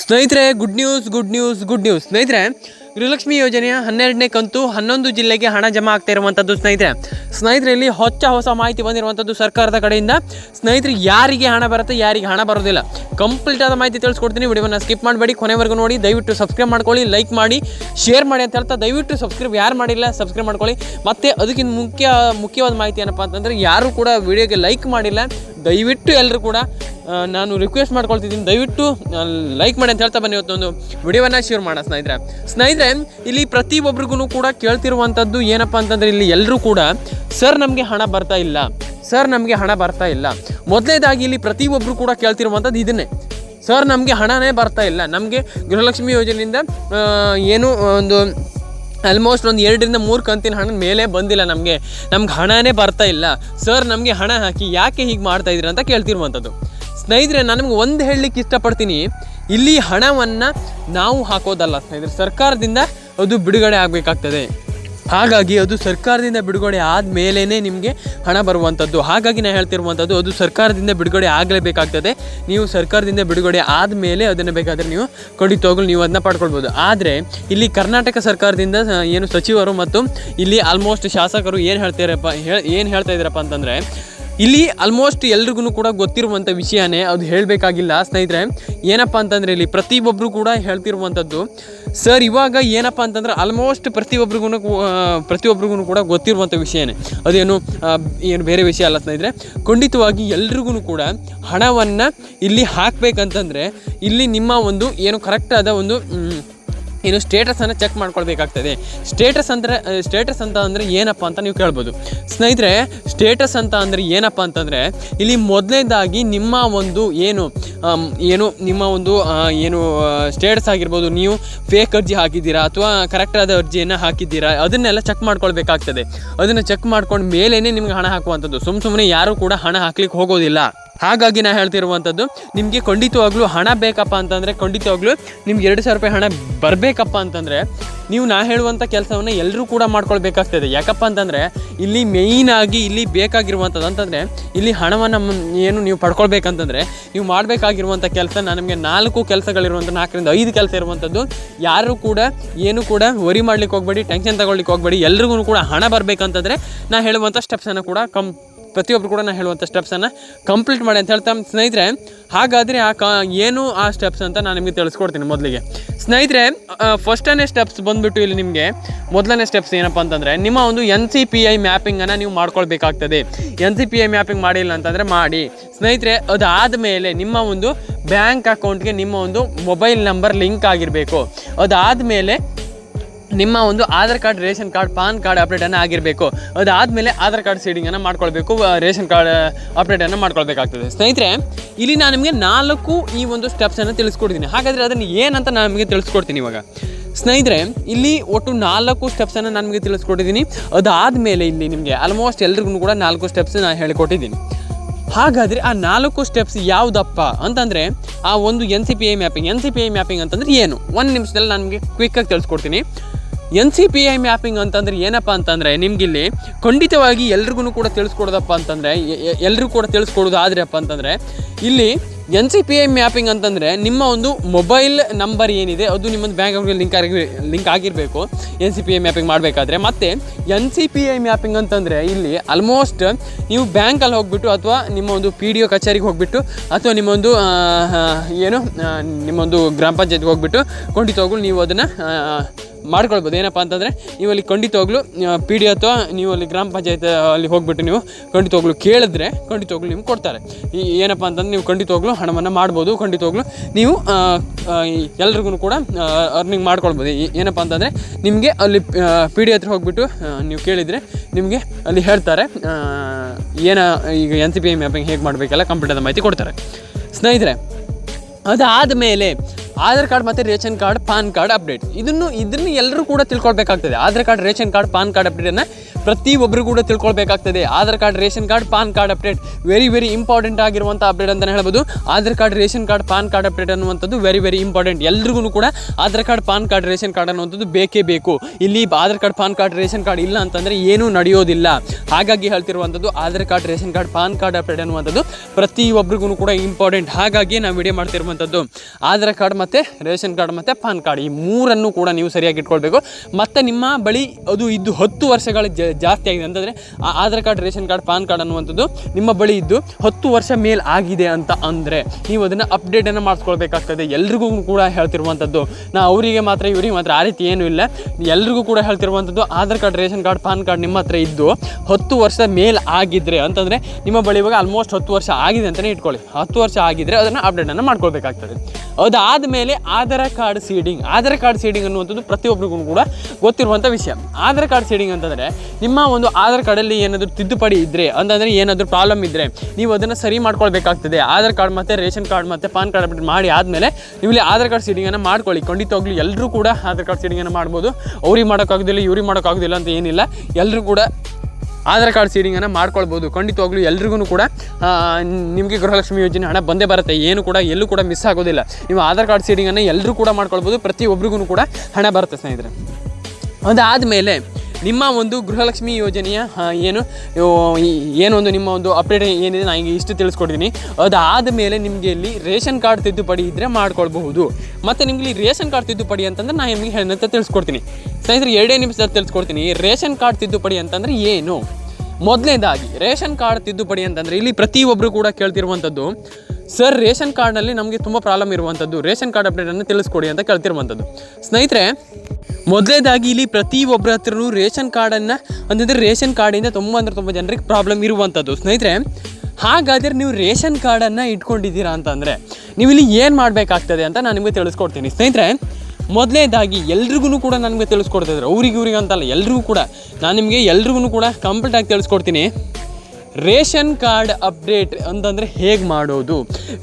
ಸ್ನೇಹಿತರೆ good news good news good news ಸ್ನೇಹಿತರೆ, ಗೃಹಲಕ್ಷ್ಮಿ ಯೋಜನೆಯ ಹನ್ನೆರಡನೇ ಕಂತು ಹನ್ನೊಂದು ಜಿಲ್ಲೆಗೆ ಹಣ ಜಮಾ ಆಗ್ತಾ ಇರುವಂಥದ್ದು ಸ್ನೇಹಿತರೆ. ಸ್ನೇಹಿತರೆ, ಇಲ್ಲಿ ಹೊಚ್ಚ ಹೊಸ ಮಾಹಿತಿ ಬಂದಿರುವಂಥದ್ದು ಸರ್ಕಾರದ ಕಡೆಯಿಂದ. ಸ್ನೇಹಿತರೆ, ಯಾರಿಗೆ ಹಣ ಬರುತ್ತೆ, ಯಾರಿಗೆ ಹಣ ಬರೋದಿಲ್ಲ. ಕಂಪ್ಲೀಟ್ ಆದ ಮಾಹಿತಿ ತಿಳಿಸ್ಕೊಡ್ತೀನಿ. ವಿಡಿಯೋನ ಸ್ಕಿಪ್ ಮಾಡಬೇಡಿ. ಕೊನೆವರೆಗೂ ನೋಡಿ, ದಯವಿಟ್ಟು ಸಬ್ಸ್ಕ್ರೈಬ್ ಮಾಡ್ಕೊಳ್ಳಿ ಲೈಕ್ ಮಾಡಿ ಶೇರ್ ಮಾಡಿ ಅಂತ ಹೇಳ್ತಾ ದಯವಿಟ್ಟು ಸಬ್ಸ್ಕ್ರೈಬ್ ಯಾರು ಮಾಡಿಲ್ಲ ಸಬ್ಸ್ಕ್ರೈಬ್ ಮಾಡ್ಕೊಳ್ಳಿ. ಮತ್ತು ಅದಕ್ಕಿಂತ ಮುಖ್ಯ, ಮುಖ್ಯವಾದ ಮಾಹಿತಿ ಏನಪ್ಪ ಅಂತಂದರೆ, ಯಾರೂ ಕೂಡ ವಿಡಿಯೋಗೆ ಲೈಕ್ ಮಾಡಿಲ್ಲ. ದಯವಿಟ್ಟು ಎಲ್ಲರೂ ಕೂಡ ನಾನು ರಿಕ್ವೆಸ್ಟ್ ಮಾಡ್ಕೊಳ್ತಿದ್ದೀನಿ. ದಯವಿಟ್ಟು ಲೈಕ್ ಮಾಡಿ ಅಂತ ಹೇಳ್ತಾ ಬನ್ನಿ ಇವತ್ತೊಂದು ವಿಡಿಯೋವನ್ನು ಶೇರ್ ಮಾಡೋಣ ಸ್ನೇಹಿತರೆ. ಸ್ನೇಹಿತರೆ, ಇಲ್ಲಿ ಪ್ರತಿಯೊಬ್ಬರಿಗೂ ಕೂಡ ಕೇಳ್ತಿರುವಂಥದ್ದು ಏನಪ್ಪ ಅಂತಂದರೆ ಇಲ್ಲಿ ಎಲ್ಲರೂ ಕೂಡ ಸರ್ ನಮಗೆ ಹಣ ಬರ್ತಾ ಇಲ್ಲ. ಸರ್ ನಮಗೆ ಹಣ ಬರ್ತಾ ಇಲ್ಲ. ಮೊದಲನೇದಾಗಿ ಇಲ್ಲಿ ಪ್ರತಿಯೊಬ್ಬರು ಕೂಡ ಕೇಳ್ತಿರುವಂಥದ್ದು ಇದನ್ನೇ. ಸರ್ ನಮಗೆ ಹಣನೇ ಬರ್ತಾ ಇಲ್ಲ. ನಮಗೆ ಗೃಹಲಕ್ಷ್ಮಿ ಯೋಜನೆಯಿಂದ ಏನು ಒಂದು ಆಲ್ಮೋಸ್ಟ್ ಒಂದು ಎರಡರಿಂದ ಮೂರು ಕಂತಿನ ಹಣ ಮೇಲೆ ಬಂದಿಲ್ಲ ನಮಗೆ. ನಮ್ಗೆ ಹಣನೇ ಬರ್ತಾ ಇಲ್ಲ. ಸರ್ ನಮಗೆ ಹಣ ಹಾಕಿ ಯಾಕೆ ಹೀಗೆ ಮಾಡ್ತಾ ಇದ್ದೀರಾ ಅಂತ ಕೇಳ್ತಿರುವಂಥದ್ದು ಸ್ನೇಹಿತರೆ, ನಾನು ನಿಮ್ಗೆ ಒಂದು ಹೇಳಲಿಕ್ಕೆ ಇಷ್ಟಪಡ್ತೀನಿ. ಇಲ್ಲಿ ಹಣವನ್ನು ನಾವು ಹಾಕೋದಲ್ಲ ಸ್ನೇಹಿತರೆ, ಸರ್ಕಾರದಿಂದ ಅದು ಬಿಡುಗಡೆ ಆಗಬೇಕಾಗ್ತದೆ. ಹಾಗಾಗಿ ಅದು ಸರ್ಕಾರದಿಂದ ಬಿಡುಗಡೆ ಆದಮೇಲೇ ನಿಮಗೆ ಹಣ ಬರುವಂಥದ್ದು ಹಾಗಾಗಿ ನಾನು ಹೇಳ್ತಿರುವಂಥದ್ದು ಅದು ಸರ್ಕಾರದಿಂದ ಬಿಡುಗಡೆ ಆಗಲೇಬೇಕಾಗ್ತದೆ. ನೀವು ಸರ್ಕಾರದಿಂದ ಬಿಡುಗಡೆ ಆದಮೇಲೆ ಅದನ್ನು ಬೇಕಾದರೆ ನೀವು ಕೊಡಿತೋಗಲು ನೀವು ಅದನ್ನ ಪಡ್ಕೊಳ್ಬೋದು. ಆದರೆ ಇಲ್ಲಿ ಕರ್ನಾಟಕ ಸರ್ಕಾರದಿಂದ ಏನು ಸಚಿವರು ಮತ್ತು ಇಲ್ಲಿ ಆಲ್ಮೋಸ್ಟ್ ಶಾಸಕರು ಏನು ಹೇಳ್ತಾರಪ್ಪ ಹೇಳಿ ಏನು ಹೇಳ್ತಾ ಇದ್ದಾರಪ್ಪ ಅಂತಂದರೆ ಇಲ್ಲಿ ಆಲ್ಮೋಸ್ಟ್ ಎಲ್ರಿಗೂ ಕೂಡ ಗೊತ್ತಿರುವಂಥ ವಿಷಯನೇ ಅದು ಹೇಳಬೇಕಾಗಿಲ್ಲ ಸ್ನೇಹಿತರೆ. ಏನಪ್ಪ ಅಂತಂದರೆ ಇಲ್ಲಿ ಪ್ರತಿಯೊಬ್ಬರು ಕೂಡ ಹೇಳ್ತಿರುವಂಥದ್ದು ಸರ್ ಇವಾಗ ಏನಪ್ಪ ಅಂತಂದ್ರೆ ಆಲ್ಮೋಸ್ಟ್ ಪ್ರತಿಯೊಬ್ಬರಿಗೂ ಪ್ರತಿಯೊಬ್ಬರಿಗೂ ಕೂಡ ಗೊತ್ತಿರುವಂಥ ವಿಷಯನೇ. ಅದೇನು ಏನು ಬೇರೆ ವಿಷಯ ಅಲ್ಲ ಸ್ನೇಹಿತರೆ. ಖಂಡಿತವಾಗಿ ಎಲ್ರಿಗೂ ಕೂಡ ಹಣವನ್ನು ಇಲ್ಲಿ ಹಾಕಬೇಕಂತಂದರೆ ಇಲ್ಲಿ ನಿಮ್ಮ ಒಂದು ಏನು ಕರೆಕ್ಟಾದ ಒಂದು ಏನು ಸ್ಟೇಟಸನ್ನು ಚೆಕ್ ಮಾಡ್ಕೊಳ್ಬೇಕಾಗ್ತದೆ. ಸ್ಟೇಟಸ್ ಅಂದರೆ ಸ್ಟೇಟಸ್ ಅಂತ ಅಂದರೆ ಏನಪ್ಪ ಅಂತ ನೀವು ಕೇಳ್ಬೋದು. ಸ್ನೇಹಿತರೆ ಸ್ಟೇಟಸ್ ಅಂತ ಅಂದರೆ ಏನಪ್ಪ ಅಂತಂದರೆ, ಇಲ್ಲಿ ಮೊದಲನೇದಾಗಿ ನಿಮ್ಮ ಒಂದು ಏನು ಏನು, ನಿಮ್ಮ ಒಂದು ಏನು ಸ್ಟೇಟಸ್ ಆಗಿರ್ಬೋದು, ನೀವು ಫೇಕ್ ಅರ್ಜಿ ಹಾಕಿದ್ದೀರಾ ಅಥವಾ ಕರೆಕ್ಟಾದ ಅರ್ಜಿಯನ್ನು ಹಾಕಿದ್ದೀರಾ, ಅದನ್ನೆಲ್ಲ ಚೆಕ್ ಮಾಡ್ಕೊಳ್ಬೇಕಾಗ್ತದೆ. ಅದನ್ನು ಚೆಕ್ ಮಾಡ್ಕೊಂಡು ಮೇಲೇ ನಿಮ್ಗೆ ಹಣ ಹಾಕುವಂಥದ್ದು. ಸುಮ್ಮ ಸುಮ್ಮನೆ ಯಾರೂ ಕೂಡ ಹಣ ಹಾಕ್ಲಿಕ್ಕೆ ಹೋಗೋದಿಲ್ಲ. ಹಾಗಾಗಿ ನಾನು ಹೇಳ್ತಿರುವಂಥದ್ದು, ನಿಮಗೆ ಖಂಡಿತವಾಗ್ಲೂ ಹಣ ಬೇಕಪ್ಪ ಅಂತಂದರೆ, ಖಂಡಿತವಾಗ್ಲೂ ನಿಮ್ಗೆ ಎರಡು ಸಾವಿರ ರೂಪಾಯಿ ಹಣ ಬರಬೇಕಪ್ಪ ಅಂತಂದರೆ, ನೀವು ನಾ ಹೇಳುವಂಥ ಕೆಲಸವನ್ನು ಎಲ್ಲರೂ ಕೂಡ ಮಾಡ್ಕೊಳ್ಬೇಕಾಗ್ತದೆ. ಯಾಕಪ್ಪ ಅಂತಂದರೆ, ಇಲ್ಲಿ ಮೇಯ್ನಾಗಿ ಇಲ್ಲಿ ಬೇಕಾಗಿರುವಂಥದ್ದು ಅಂತಂದರೆ, ಇಲ್ಲಿ ಹಣವನ್ನು ಏನು ನೀವು ಪಡ್ಕೊಳ್ಬೇಕಂತಂದರೆ, ನೀವು ಮಾಡಬೇಕಾಗಿರುವಂಥ ಕೆಲಸ ನಾನು ನಿಮಗೆ ನಾಲ್ಕು ಕೆಲಸಗಳಿರುವಂಥ, ನಾಲ್ಕರಿಂದ ಐದು ಕೆಲಸ ಇರುವಂಥದ್ದು, ಯಾರು ಕೂಡ ಏನು ಕೂಡ ವರಿ ಮಾಡ್ಲಿಕ್ಕೆ ಹೋಗಬೇಡಿ ಟೆನ್ಷನ್ ತಗೊಳ್ಳಿಕ್ಕೆ ಹೋಗಬೇಡಿ, ಎಲ್ರಿಗೂ ಕೂಡ ಹಣ ಬರಬೇಕಂತಂದರೆ ನಾ ಹೇಳುವಂಥ ಸ್ಟೆಪ್ಸನ್ನು ಕೂಡ ಕಂ ಪ್ರತಿಯೊಬ್ಬರು ಕೂಡ ನಾನು ಹೇಳುವಂಥ ಸ್ಟೆಪ್ಸನ್ನು ಕಂಪ್ಲೀಟ್ ಮಾಡಿ ಅಂತ ಹೇಳ್ತಾ ಸ್ನೇಹಿತರೆ, ಹಾಗಾದರೆ ಆ ಕ ಏನು ಆ ಸ್ಟೆಪ್ಸ್ ಅಂತ ನಾನು ನಿಮಗೆ ತಿಳಿಸ್ಕೊಡ್ತೀನಿ ಮೊದಲಿಗೆ. ಸ್ನೇಹಿತರೆ ಫಸ್ಟನೇ ಸ್ಟೆಪ್ಸ್ ಬಂದುಬಿಟ್ಟು ಇಲ್ಲಿ ನಿಮಗೆ ಮೊದಲನೇ ಸ್ಟೆಪ್ಸ್ ಏನಪ್ಪ ಅಂತಂದರೆ, ನಿಮ್ಮ ಒಂದು ಎನ್ ಸಿ ಪಿ ಐ ಮ್ಯಾಪಿಂಗನ್ನು ನೀವು ಮಾಡ್ಕೊಳ್ಬೇಕಾಗ್ತದೆ. N C P I mapping ಮಾಡಿಲ್ಲ ಅಂತಂದರೆ ಮಾಡಿ. ಸ್ನೇಹಿತರೆ, ಅದಾದಮೇಲೆ ನಿಮ್ಮ ಒಂದು ಬ್ಯಾಂಕ್ ಅಕೌಂಟ್ಗೆ ನಿಮ್ಮ ಒಂದು ಮೊಬೈಲ್ ನಂಬರ್ ಲಿಂಕ್ ಆಗಿರಬೇಕು. ಅದಾದಮೇಲೆ ನಿಮ್ಮ ಒಂದು Aadhaar card, ration card, PAN card ಅಪ್ಡೇಟನ್ನು ಆಗಿರಬೇಕು. ಅದಾದಮೇಲೆ ಆಧಾರ್ ಕಾರ್ಡ್ ಸೀಡಿಂಗನ್ನು ಮಾಡ್ಕೊಳ್ಬೇಕು ರೇಷನ್ ಕಾರ್ಡ್ ಅಪ್ಡೇಟನ್ನು ಮಾಡ್ಕೊಳ್ಬೇಕಾಗ್ತದೆ. ಸ್ನೇಹಿತರೆ, ಇಲ್ಲಿ ನಾನು ನಿಮಗೆ ನಾಲ್ಕು ಈ ಒಂದು ಸ್ಟೆಪ್ಸನ್ನು ತಿಳಿಸ್ಕೊಡ್ತೀನಿ. ಹಾಗಾದರೆ ಅದನ್ನು ಏನಂತ ನಾನು ನಿಮಗೆ ತಿಳಿಸ್ಕೊಡ್ತೀನಿ ಇವಾಗ. ಸ್ನೇಹಿತರೆ, ಇಲ್ಲಿ ಒಟ್ಟು ನಾಲ್ಕು ಸ್ಟೆಪ್ಸನ್ನು ನಾನು ನಿಮಗೆ ತಿಳಿಸ್ಕೊಟ್ಟಿದ್ದೀನಿ. ಅದಾದಮೇಲೆ ಇಲ್ಲಿ ನಿಮಗೆ ಆಲ್ಮೋಸ್ಟ್ ಎಲ್ರಿಗೂ ಕೂಡ ನಾಲ್ಕು ಸ್ಟೆಪ್ಸ್ ನಾನು ಹೇಳಿಕೊಟ್ಟಿದ್ದೀನಿ. ಹಾಗಾದರೆ ಆ ನಾಲ್ಕು ಸ್ಟೆಪ್ಸ್ ಯಾವುದಪ್ಪ ಅಂತಂದರೆ, ಆ ಒಂದು N C P I mapping N C P I mapping ಅಂತಂದರೆ ಏನು? ಒಂದು ನಿಮಿಷದಲ್ಲಿ ನಾನು ನಿಮಗೆ ಕ್ವಿಕ್ಕಾಗಿ ತಿಳಿಸ್ಕೊಡ್ತೀನಿ. N C P I mapping ಅಂತಂದರೆ ಏನಪ್ಪ ಅಂತಂದರೆ ನಿಮಗಿಲ್ಲಿ ಖಂಡಿತವಾಗಿ ಎಲ್ರಿಗೂ ಕೂಡ ತಿಳಿಸ್ಕೊಡೋದಪ್ಪ ಅಂತಂದರೆ ಎಲ್ರಿಗೂ ಕೂಡ ತಿಳಿಸ್ಕೊಡೋದು ಆದ್ರಪ್ಪ ಅಂತಂದರೆ, ಇಲ್ಲಿ N C P I mapping ಅಂತಂದರೆ ನಿಮ್ಮ ಒಂದು ಮೊಬೈಲ್ ನಂಬರ್ ಏನಿದೆ, ಅದು ನಿಮ್ಮೊಂದು ಬ್ಯಾಂಕ್ ಅಕೌಂಟ್ಗೆ ಲಿಂಕ್ ಆಗಿ ಲಿಂಕ್ ಆಗಿರಬೇಕು, N C P I mapping ಮಾಡಬೇಕಾದ್ರೆ. ಮತ್ತು N C P I mapping ಅಂತಂದರೆ ಇಲ್ಲಿ ಆಲ್ಮೋಸ್ಟ್ ನೀವು ಬ್ಯಾಂಕಲ್ಲಿ ಹೋಗ್ಬಿಟ್ಟು ಅಥವಾ ನಿಮ್ಮ ಒಂದು ಪಿ ಡಿ ಒ ಕಚೇರಿಗೆ ಹೋಗ್ಬಿಟ್ಟು ಅಥವಾ ನಿಮ್ಮೊಂದು ಏನು ನಿಮ್ಮೊಂದು ಗ್ರಾಮ ಪಂಚಾಯತ್ಗೆ ಹೋಗ್ಬಿಟ್ಟು ಖಂಡಿತವಾಗ್ಲೂ ನೀವು ಅದನ್ನು ಮಾಡ್ಕೊಳ್ಬೋದು. ಏನಪ್ಪ ಅಂತಂದರೆ, ನೀವು ಅಲ್ಲಿ ಖಂಡಿತವಾಗ್ಲೂ ಪಿ ಡಿ ಅಥವಾ ನೀವು ಅಲ್ಲಿ ಗ್ರಾಮ ಪಂಚಾಯತ್ ಅಲ್ಲಿ ಹೋಗ್ಬಿಟ್ಟು ನೀವು ಖಂಡಿತವಾಗ್ಲೂ ಕೇಳಿದ್ರೆ ಖಂಡಿತವಾಗ್ಲೂ ನಿಮ್ಗೆ ಕೊಡ್ತಾರೆ. ಈ, ಏನಪ್ಪ ಅಂತಂದ್ರೆ ನೀವು ಖಂಡಿತವಾಗ್ಲೂ ಹಣವನ್ನು ಮಾಡ್ಬೋದು ಖಂಡಿತವಾಗ್ಲೂ ನೀವು ಎಲ್ರಿಗೂ ಕೂಡ ಅರ್ನಿಂಗ್ ಮಾಡ್ಕೊಳ್ಬೋದು. ಏನಪ್ಪ ಅಂತಂದರೆ, ನಿಮಗೆ ಅಲ್ಲಿ ಪಿ ಡಿ ಹತ್ರ ಹೋಗ್ಬಿಟ್ಟು ನೀವು ಕೇಳಿದರೆ ನಿಮಗೆ ಅಲ್ಲಿ ಹೇಳ್ತಾರೆ ಏನ, ಈಗ N C P M mapping ಹೇಗೆ ಮಾಡಬೇಕೆಲ್ಲ ಕಂಪ್ಲೀಟ್ ಆದ ಮಾಹಿತಿ ಕೊಡ್ತಾರೆ. ಸ್ನೇಹಿತರೆ ಅದಾದ ಮೇಲೆ ಆಧಾರ್ ಕಾರ್ಡ್ ಮತ್ತು ration card, PAN card update ಇದನ್ನು ಇದನ್ನು ಎಲ್ಲರೂ ಕೂಡ ತಿಳ್ಕೊಳ್ಬೇಕಾಗ್ತದೆ. Aadhaar card, ration card, PAN card ಅಪ್ಡೇಟನ್ನು ಪ್ರತಿಯೊಬ್ಬರು ಕೂಡ ತಿಳ್ಕೊಳ್ಬೇಕಾಗ್ತದೆ. Aadhaar card, ration card, PAN card update very very important ಆಗಿರುವಂಥ ಅಪ್ಡೇಟ್ ಅಂತಲೇ ಹೇಳ್ಬೋದು. Aadhaar card, ration card, PAN card update ಅನ್ನುವಂಥದ್ದು ವೆರಿ ವೆರಿ ಇಂಪಾರ್ಟೆಂಟ್ ಎಲ್ರಿಗೂ ಕೂಡ Aadhaar card, PAN card, ration card ಅನ್ನುವಂಥದ್ದು ಬೇಕೇ ಬೇಕು. ಇಲ್ಲಿ Aadhaar card, PAN card, ration card ಇಲ್ಲ ಅಂತಂದರೆ ಏನೂ ನಡೆಯೋದಿಲ್ಲ. ಹಾಗಾಗಿ ಹೇಳ್ತಿರುವಂಥದ್ದು Aadhaar card, ration card, PAN card update ಅನ್ನುವಂಥದ್ದು ಪ್ರತಿಯೊಬ್ಬರಿಗೂ ಕೂಡ ಇಂಪಾರ್ಟೆಂಟ್ ಹಾಗಾಗಿ ನಾವು ವಿಡಿಯೋ ಮಾಡ್ತಿರುವಂಥದ್ದು. ಆಧಾರ್ ಕಾರ್ಡ್ ರೇಷನ್ ಕಾರ್ಡ್ ಮತ್ತು ಪಾನ್ ಕಾರ್ಡ್. ಈ ಮೂರನ್ನು ಕೂಡ ನೀವು ಸರಿಯಾಗಿ ಇಟ್ಕೊಳ್ಬೇಕು. ಮತ್ತು ನಿಮ್ಮ ಬಳಿ ಅದು ಇದ್ದು ಹತ್ತು ವರ್ಷಗಳ ಜಾಸ್ತಿ ಆಗಿದೆ. ಅಂತಂದರೆ ಆ Aadhaar card, ration card, PAN card ಅನ್ನುವಂಥದ್ದು ನಿಮ್ಮ ಬಳಿ ಇದ್ದು ಹತ್ತು ವರ್ಷ ಮೇಲ್ ಆಗಿದೆ ಅಂತ ಅಂದರೆ ನೀವು ಅದನ್ನು ಅಪ್ಡೇಟನ್ನು ಮಾಡಿಸ್ಕೊಳ್ಬೇಕಾಗ್ತದೆ. ಎಲ್ರಿಗೂ ಕೂಡ ಹೇಳ್ತಿರುವಂಥದ್ದು. ನಾ ಅವರಿಗೆ ಮಾತ್ರ, ಇವರಿಗೆ ಮಾತ್ರ ಆ ರೀತಿ ಏನೂ ಇಲ್ಲ. ಎಲ್ರಿಗೂ ಕೂಡ ಹೇಳ್ತಿರುವಂಥದ್ದು Aadhaar card, ration card, PAN card ನಿಮ್ಮ ಹತ್ರ ಇದ್ದು ಹತ್ತು ವರ್ಷ ಮೇಲ್ ಆಗಿದ್ರೆ ಅಂತಂದರೆ ನಿಮ್ಮ ಬಳಿ ಇವಾಗ ಆಲ್ಮೋಸ್ಟ್ ಹತ್ತು ವರ್ಷ ಆಗಿದೆ ಅಂತಲೇ ಇಟ್ಕೊಳ್ಳಿ. ಹತ್ತು ವರ್ಷ ಆಗಿದ್ದರೆ ಅದನ್ನು ಅಪ್ಡೇಟನ್ನು ಮಾಡ್ಕೊಳ್ಬೇಕಾಗ್ತದೆ. ಅದಾದ Aadhaar card seeding, Aadhaar card seeding ಅನ್ನುವಂಥದ್ದು ಪ್ರತಿಯೊಬ್ಬರಿಗೂ ಕೂಡ ಗೊತ್ತಿರುವಂಥ ವಿಷಯ. ಆಧಾರ್ ಕಾರ್ಡ್ ಸೀಡಿಂಗ್ ಅಂತಂದರೆ ನಿಮ್ಮ ಒಂದು ಆಧಾರ್ ಕಾರ್ಡಲ್ಲಿ ಏನಾದರೂ ತಿದ್ದುಪಡಿ ಇದ್ದರೆ ಅಂತಂದರೆ ಏನಾದರೂ ಪ್ರಾಬ್ಲಮ್ ಇದ್ದರೆ ನೀವು ಅದನ್ನು ಸರಿ ಮಾಡ್ಕೊಳ್ಬೇಕಾಗ್ತದೆ. ಆಧಾರ್ ಕಾರ್ಡ್ ಮತ್ತು ರೇಷನ್ ಕಾರ್ಡ್ ಮತ್ತು ಪಾನ್ ಕಾರ್ಡ್ ಅಪ್ಡೇಟ್ ಮಾಡಿ ಆದಮೇಲೆ ನೀವು ಆಧಾರ್ ಕಾರ್ಡ್ ಸೀಡಿಂಗನ್ನು ಮಾಡ್ಕೊಳ್ಳಿ. ಖಂಡಿತವಾಗ್ಲೂ ಎಲ್ಲರೂ ಕೂಡ ಆಧಾರ್ ಕಾರ್ಡ್ ಸೀಡಿಂಗನ್ನು ಮಾಡ್ಬೋದು. ಅವ್ರಿಗೆ ಮಾಡೋಕ್ಕಾಗೋದಿಲ್ಲ, ಇವ್ರಿಗೆ ಮಾಡೋಕ್ಕಾಗೋದಿಲ್ಲ ಅಂತ ಏನಿಲ್ಲ. ಎಲ್ಲರೂ ಕೂಡ ಆಧಾರ್ ಕಾರ್ಡ್ ಸೀಡಿಂಗನ್ನು ಮಾಡ್ಕೊಳ್ಬೋದು. ಖಂಡಿತವಾಗ್ಲೂ ಎಲ್ರಿಗೂ ಕೂಡ ನಿಮಗೆ ಗೃಹಲಕ್ಷ್ಮಿ ಯೋಜನೆ ಹಣ ಬಂದೇ ಬರುತ್ತೆ. ಏನು ಕೂಡ, ಎಲ್ಲೂ ಕೂಡ ಮಿಸ್ ಆಗೋದಿಲ್ಲ. ನೀವು ಆಧಾರ್ ಕಾರ್ಡ್ ಸೀಡಿಂಗನ್ನು ಎಲ್ಲರೂ ಕೂಡ ಮಾಡ್ಕೊಳ್ಬೋದು. ಪ್ರತಿಯೊಬ್ಬರಿಗೂ ಕೂಡ ಹಣ ಬರುತ್ತೆ ಸ್ನೇಹಿತರೆ. ಅದಾದಮೇಲೆ ನಿಮ್ಮ ಒಂದು ಗೃಹಲಕ್ಷ್ಮಿ ಯೋಜನೆಯ ಏನು ಏನೊಂದು ನಿಮ್ಮ ಒಂದು ಅಪ್ಡೇಟ್ ಏನಿದೆ ನಾನು ಈಗ ಇಷ್ಟು ತಿಳಿಸ್ಕೊಡ್ತೀನಿ. ಅದಾದ ಮೇಲೆ ನಿಮಗೆ ಇಲ್ಲಿ ರೇಷನ್ ಕಾರ್ಡ್ ತಿದ್ದುಪಡಿ ಇದ್ದರೆ ಮಾಡ್ಕೊಳ್ಬಹುದು. ಮತ್ತು ನಿಮಗೆ ಇಲ್ಲಿ ರೇಷನ್ ಕಾರ್ಡ್ ತಿದ್ದುಪಡಿ ಅಂತಂದ್ರೆ ನಾನು ನಿಮಗೆ ಹೇಳಿದಂತ ತಿಳಿಸ್ಕೊಡ್ತೀನಿ. ಸ್ನೇಹಿತರೆ, ಎರಡೇ ನಿಮಿಷದಲ್ಲಿ ತಿಳಿಸ್ಕೊಡ್ತೀನಿ. ರೇಷನ್ ಕಾರ್ಡ್ ತಿದ್ದುಪಡಿ ಅಂತಂದರೆ ಏನು? ಮೊದಲನೇದಾಗಿ, ರೇಷನ್ ಕಾರ್ಡ್ ತಿದ್ದುಪಡಿ ಅಂತಂದರೆ ಇಲ್ಲಿ ಪ್ರತಿಯೊಬ್ಬರು ಕೂಡ ಕೇಳ್ತಿರುವಂಥದ್ದು ಸರ್, ರೇಷನ್ ಕಾರ್ಡ್ನಲ್ಲಿ ನಮಗೆ ತುಂಬ ಪ್ರಾಬ್ಲಮ್ ಇರುವಂಥದ್ದು ರೇಷನ್ ಕಾರ್ಡ್ ಅಪ್ಡೇಟನ್ನು ತಿಳಿಸ್ಕೊಡಿ ಅಂತ ಕೇಳ್ತಿರುವಂಥದ್ದು ಸ್ನೇಹಿತರೆ ಮೊದಲೇದಾಗಿ ಇಲ್ಲಿ ಪ್ರತಿಯೊಬ್ಬರ ಹತ್ರನೂ ರೇಷನ್ ಕಾರ್ಡನ್ನು, ಅಂತಂದರೆ ರೇಷನ್ ಕಾರ್ಡಿಂದ ತುಂಬ ಅಂದರೆ ತುಂಬ ಜನರಿಗೆ ಪ್ರಾಬ್ಲಮ್ ಇರುವಂಥದ್ದು ಸ್ನೇಹಿತರೆ, ಹಾಗಾದರೆ ನೀವು ರೇಷನ್ ಕಾರ್ಡನ್ನು ಇಟ್ಕೊಂಡಿದ್ದೀರಾ ಅಂತಂದರೆ ನೀವು ಇಲ್ಲಿ ಏನು ಮಾಡಬೇಕಾಗ್ತದೆ ಅಂತ ನಾನು ನಿಮಗೆ ತಿಳಿಸ್ಕೊಡ್ತೀನಿ. ಸ್ನೇಹಿತರೆ ಮೊದಲನೇದಾಗಿ ಎಲ್ರಿಗೂ ಕೂಡ ನನಗೆ ತಿಳಿಸ್ಕೊಡ್ತಿದ್ರು ಅವ್ರಿಗೆ ಇವ್ರಿಗೆ ಅಂತಲ್ಲ, ಎಲ್ರಿಗೂ ಕೂಡ. ನಾನು ನಿಮಗೆ ಎಲ್ರಿಗೂ ಕೂಡ ಕಂಪ್ಲೀಟಾಗಿ ತಿಳಿಸ್ಕೊಡ್ತೀನಿ. ರೇಷನ್ ಕಾರ್ಡ್ ಅಪ್ಡೇಟ್ ಅಂತಂದರೆ ಹೇಗೆ ಮಾಡೋದು?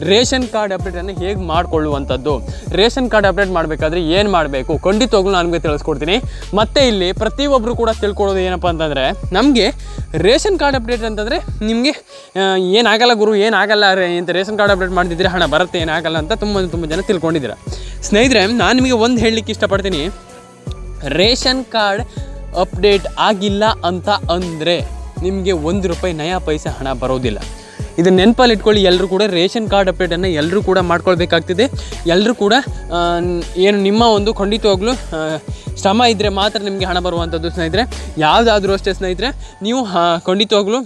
ರೇಷನ್ ಕಾರ್ಡ್ ಅಪ್ಡೇಟನ್ನು ಹೇಗೆ ಮಾಡಿಕೊಳ್ಳುವಂಥದ್ದು? ರೇಷನ್ ಕಾರ್ಡ್ ಅಪ್ಡೇಟ್ ಮಾಡಬೇಕಾದ್ರೆ ಏನು ಮಾಡಬೇಕು? ಖಂಡಿತವಾಗ್ಲೂ ನಾನು ನಿಮಗೆ ತಿಳಿಸ್ಕೊಡ್ತೀನಿ. ಮತ್ತು ಇಲ್ಲಿ ಪ್ರತಿಯೊಬ್ಬರು ಕೂಡ ತಿಳ್ಕೊಳ್ಳೋದು ಏನಪ್ಪ ಅಂತಂದರೆ, ನಮಗೆ ರೇಷನ್ ಕಾರ್ಡ್ ಅಪ್ಡೇಟ್ ಅಂತಂದರೆ ನಿಮಗೆ ಏನಾಗಲ್ಲ ಗುರು ಏನಾಗಲ್ಲ ಅಂತ ರೇಷನ್ ಕಾರ್ಡ್ ಅಪ್ಡೇಟ್ ಮಾಡ್ತಿದ್ರೆ ಹಣ ಬರುತ್ತೆ ಏನಾಗಲ್ಲ ಅಂತ ತುಂಬ ತುಂಬ ಜನ ತಿಳ್ಕೊಂಡಿದ್ದೀರ. ಸ್ನೇಹಿತರೆ, ನಾನು ನಿಮಗೆ ಒಂದು ಹೇಳಲಿಕ್ಕೆ ಇಷ್ಟಪಡ್ತೀನಿ. ರೇಷನ್ ಕಾರ್ಡ್ ಅಪ್ಡೇಟ್ ಆಗಿಲ್ಲ ಅಂತ ಅಂದರೆ ನಿಮಗೆ ಒಂದು ರೂಪಾಯಿ ನಯಾ ಪೈಸೆ ಹಣ ಬರೋದಿಲ್ಲ. ಇದನ್ನ ನೆನಪಲ್ಲಿ ಇಟ್ಕೊಳ್ಳಿ ಎಲ್ಲರೂ ಕೂಡ ರೇಷನ್ ಕಾರ್ಡ್ ಅಪ್ಡೇಟನ್ನು ಎಲ್ಲರೂ ಕೂಡ ಮಾಡ್ಕೊಳ್ಬೇಕಾಗ್ತಿದೆ. ಎಲ್ಲರೂ ಕೂಡ ಏನು ನಿಮ್ಮ ಒಂದು ಖಂಡಿತವಾಗ್ಲೂ ಶ್ರಮ ಇದ್ದರೆ ಮಾತ್ರ ನಿಮಗೆ ಹಣ ಬರುವಂಥದ್ದು ಸ್ನೇಹಿತರೆ. ಯಾವುದಾದ್ರೂ ಅಷ್ಟೇ ಸ್ನೇಹಿತರೆ, ನೀವು ಖಂಡಿತವಾಗ್ಲೂ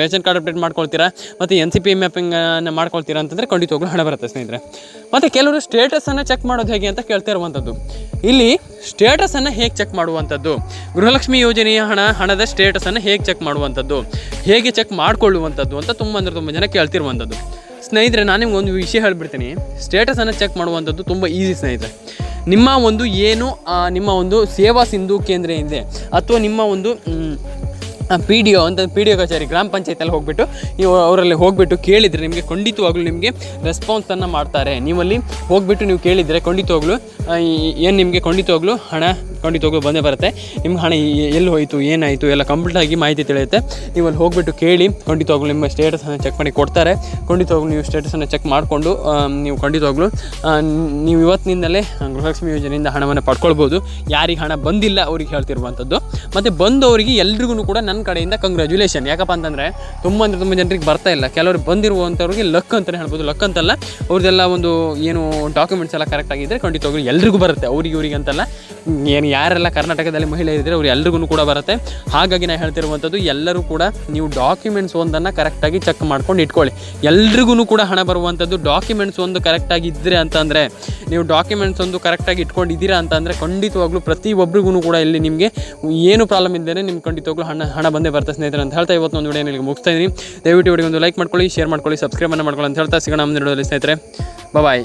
ರೇಷನ್ ಕಾರ್ಡ್ ಅಪ್ಡೇಟ್ ಮಾಡ್ಕೊಳ್ತೀರಾ ಮತ್ತು ಎನ್ ಸಿ ಪಿ ಮ್ಯಾಪಿಂಗನ್ನು ಮಾಡ್ಕೊಳ್ತೀರಾ ಅಂತಂದರೆ ಖಂಡಿತವಾಗ್ಲೂ ಹಣ ಬರುತ್ತೆ ಸ್ನೇಹಿತರೆ. ಮತ್ತು ಕೆಲವರು ಸ್ಟೇಟಸನ್ನು ಚೆಕ್ ಮಾಡೋದು ಹೇಗೆ ಅಂತ ಕೇಳ್ತಾ ಇರುವಂಥದ್ದು ಇಲ್ಲಿ ಸ್ಟೇಟಸನ್ನು ಹೇಗೆ ಚೆಕ್ ಮಾಡುವಂಥದ್ದು? ಗೃಹಲಕ್ಷ್ಮಿ ಯೋಜನೆಯ ಹಣ, ಹಣದ ಸ್ಟೇಟಸನ್ನು ಹೇಗೆ ಚೆಕ್ ಮಾಡುವಂಥದ್ದು? ಹೇಗೆ ಚೆಕ್ ಮಾಡಿಕೊಳ್ಳುವಂಥದ್ದು ಅಂತ ತುಂಬ ಅಂದರೆ ತುಂಬ ಜನ ಕೇಳ್ತಿರುವಂಥದ್ದು. ಸ್ನೇಹಿತರೆ, ನಾನು ನಿಮ್ಗೆ ಒಂದು ವಿಷಯ ಹೇಳ್ಬಿಡ್ತೀನಿ. ಸ್ಟೇಟಸನ್ನು ಚೆಕ್ ಮಾಡುವಂಥದ್ದು ತುಂಬ ಈಸಿ ಸ್ನೇಹಿತರೆ. ನಿಮ್ಮ ಒಂದು ಏನು ನಿಮ್ಮ ಒಂದು ಸೇವಾ ಸಿಂಧು ಕೇಂದ್ರ ಇದೆ, ಅಥವಾ ನಿಮ್ಮ ಒಂದು ಪಿ ಡಿ ಒ ಅಂತ ಪಿ ಡಿ ಒ ಕಚೇರಿ, ಗ್ರಾಮ ಪಂಚಾಯತಲ್ಲಿ ಹೋಗ್ಬಿಟ್ಟು ನೀವು ಅವರಲ್ಲಿ ಹೋಗ್ಬಿಟ್ಟು ಕೇಳಿದರೆ ನಿಮಗೆ ಖಂಡಿತವಾಗ್ಲೂ ನಿಮಗೆ ರೆಸ್ಪಾನ್ಸನ್ನು ಮಾಡ್ತಾರೆ. ನೀವಲ್ಲಿ ಹೋಗ್ಬಿಟ್ಟು ನೀವು ಕೇಳಿದರೆ ಖಂಡಿತವಾಗ್ಲೂ ಏನು ನಿಮಗೆ ಖಂಡಿತವಾಗ್ಲೂ ಹಣ ಖಂಡಿತವಾಗ್ಲೂ ಬಂದೇ ಬರುತ್ತೆ. ನಿಮ್ಗೆ ಹಣ ಎಲ್ಲಿ ಹೋಯಿತು, ಏನಾಯಿತು, ಎಲ್ಲ ಕಂಪ್ಲೀಟಾಗಿ ಮಾಹಿತಿ ತಿಳಿಯುತ್ತೆ. ನೀವು ಅಲ್ಲಿ ಹೋಗ್ಬಿಟ್ಟು ಕೇಳಿ ಖಂಡಿತವಾಗ್ಲೂ ನಿಮ್ಮ ಸ್ಟೇಟಸನ್ನು ಚೆಕ್ ಮಾಡಿ ಕೊಡ್ತಾರೆ. ಖಂಡಿತವಾಗ್ಲೂ ನೀವು ಸ್ಟೇಟಸನ್ನು ಚೆಕ್ ಮಾಡಿಕೊಂಡು ನೀವು ಖಂಡಿತವಾಗ್ಲೂ ನೀವು ಇವತ್ತಿನಿಂದಲೇ ಗೃಹಲಕ್ಷ್ಮಿ ಯೋಜನೆಯಿಂದ ಹಣವನ್ನು ಪಡ್ಕೊಳ್ಬೋದು. ಯಾರಿಗೆ ಹಣ ಬಂದಿಲ್ಲ ಅವ್ರಿಗೆ ಹೇಳ್ತಿರುವಂಥದ್ದು. ಮತ್ತು ಬಂದವರಿಗೆ ಎಲ್ರಿಗೂ ಕೂಡ ನನ್ನ ಕಡೆಯಿಂದ ಕಂಗ್ರ್ಯಾಚುಲೇಷನ್ ಯಾಕಪ್ಪ ಅಂತಂದರೆ ತುಂಬ ಅಂದರೆ ತುಂಬ ಜನರಿಗೆ ಬರ್ತಾ ಇಲ್ಲ. ಕೆಲವರು ಬಂದಿರುವಂಥವ್ರಿಗೆ ಲಕ್ ಅಂತಲೇ ಹೇಳ್ಬೋದು. ಲಕ್ ಅಂತಲ್ಲ, ಅವ್ರದ್ದೆಲ್ಲ ಒಂದು ಏನು ಡಾಕ್ಯುಮೆಂಟ್ಸ್ ಎಲ್ಲ ಕರೆಕ್ಟ್ ಆಗಿದ್ದರೆ ಖಂಡಿತವಾಗ್ಲೂ ಎಲ್ರಿಗೂ ಬರುತ್ತೆ, ಅವ್ರಿಗೆ ಇವ್ರಿಗೆ ಅಂತಲ್ಲ. ಏನು ಯಾರೆಲ್ಲ ಕರ್ನಾಟಕದಲ್ಲಿ ಮಹಿಳೆ ಇದ್ದರೆ ಅವ್ರು ಎಲ್ರಿಗೂ ಕೂಡ ಬರುತ್ತೆ. ಹಾಗಾಗಿ ನಾನು ಹೇಳ್ತಿರುವಂಥದ್ದು, ಎಲ್ಲರೂ ಕೂಡ ನೀವು ಡಾಕ್ಯುಮೆಂಟ್ಸ್ ಒಂದನ್ನು ಕರೆಕ್ಟಾಗಿ ಚೆಕ್ ಮಾಡ್ಕೊಂಡು ಇಟ್ಕೊಳ್ಳಿ. ಎಲ್ರಿಗೂ ಕೂಡ ಹಣ ಬರುವಂಥದ್ದು ಡಾಕ್ಯುಮೆಂಟ್ಸ್ ಒಂದು ಕರೆಕ್ಟಾಗಿ ಇದ್ದರೆ ಅಂತಂದರೆ, ನೀವು ಡಾಕ್ಯುಮೆಂಟ್ಸ್ ಒಂದು ಕರೆಕ್ಟಾಗಿ ಇಟ್ಕೊಂಡಿದ್ದೀರಾ ಅಂತಂದರೆ ಖಂಡಿತವಾಗ್ಲೂ ಪ್ರತಿಯೊಬ್ಬರಿಗೂ ಕೂಡ ಇಲ್ಲಿ ನಿಮಗೆ ಏನು ಪ್ರಾಬ್ಲಮ್ ಇದ್ದರೆ ನಿಮ್ಗೆ ಖಂಡಿತವಾಗ್ಲೂ ಹಣ ಹಣ ಬಂದೇ ಬರುತ್ತೆ ಸ್ನೇಹಿತರೆ ಅಂತ ಹೇಳ್ತಾ ಇವತ್ತು ಒಂದು ವಿಡಿಯೋ ನಿಮಗೆ ಮುಗಿಸ್ತಾ ಇದ್ದೀನಿ ದಯವಿಟ್ಟು ವಿಡಿಯೋ ಒಂದು ಲೈಕ್ ಮಾಡ್ಕೊಳ್ಳಿ ಶೇರ್ ಮಾಡ್ಕೊಳ್ಳಿ ಸಬ್ಸ್ಕ್ರೈಬನ್ನು ಮಾಡ್ಕೊಳ್ಳಿ ಅಂತ ಹೇಳ್ತಾ ಸಿಗೋಣ ಮುಂದಿನ ಸ್ನೇಹಿತರೆ. ಬಾಯ್